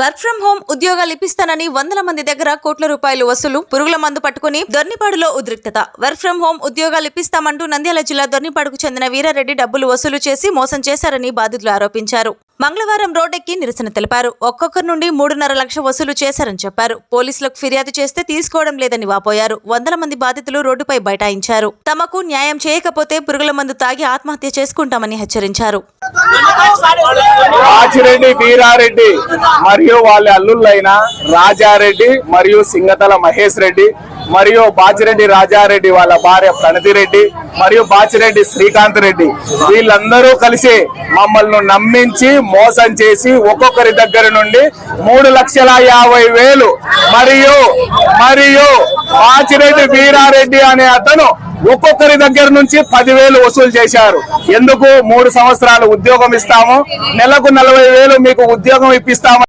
Work from home ఉద్యోగాలు ఇప్పిస్తానని వందల మంది దగ్గర కోట్ల రూపాయలు వసూలు. పురుగుల మందు పట్టుకుని దొర్నిపాడులో ఉద్రిక్తత. వర్క్ ఫ్రం హోం ఉద్యోగాలు ఇప్పిస్తామంటూ నంద్యాల జిల్లా దొర్నిపాడుకు చెందిన వీరారెడ్డి డబ్బులు వసూలు చేసి మోసం చేశారని బాధితులు ఆరోపించారు. మంగళవారం రోడ్డెక్కి నిరసన తెలిపారు. ఒక్కొక్కరి నుండి మూడున్నర లక్ష వసూలు చేశారని చెప్పారు. పోలీసులకు ఫిర్యాదు చేస్తే తీసుకోవడం లేదని వాపోయారు. వందల మంది బాధితులు రోడ్డుపై బైఠాయించారు. తమకు న్యాయం చేయకపోతే పురుగుల మందు తాగి ఆత్మహత్య చేసుకుంటామని హెచ్చరించారు. రాజిరెడ్డి వీరారెడ్డి మరియు వాళ్ళ అల్లుళ్ళైన రాజారెడ్డి మరియు సింగతల మహేష్ రెడ్డి మరియు బాచిరెడ్డి రాజారెడ్డి వాళ్ళ భార్య ప్రణతిరెడ్డి మరియు బాచిరెడ్డి శ్రీకాంత్ రెడ్డి. వీళ్ళందరూ కలిసి మమ్మల్ని నమ్మించి మోసం చేసి ఒక్కొక్కరి దగ్గర నుండి మూడు లక్షల యాభై వేలు మరియు మరియు బాచిరెడ్డి వీరారెడ్డి అనే అతను ఒక్కొక్కరి దగ్గర నుంచి పదివేలు వసూలు చేశారు. ఎందుకు? మూడు సంవత్సరాలు ఉద్యోగం ఇస్తాము. నెలకు నలభై వేలు మీకు ఉద్యోగం ఇప్పిస్తాము.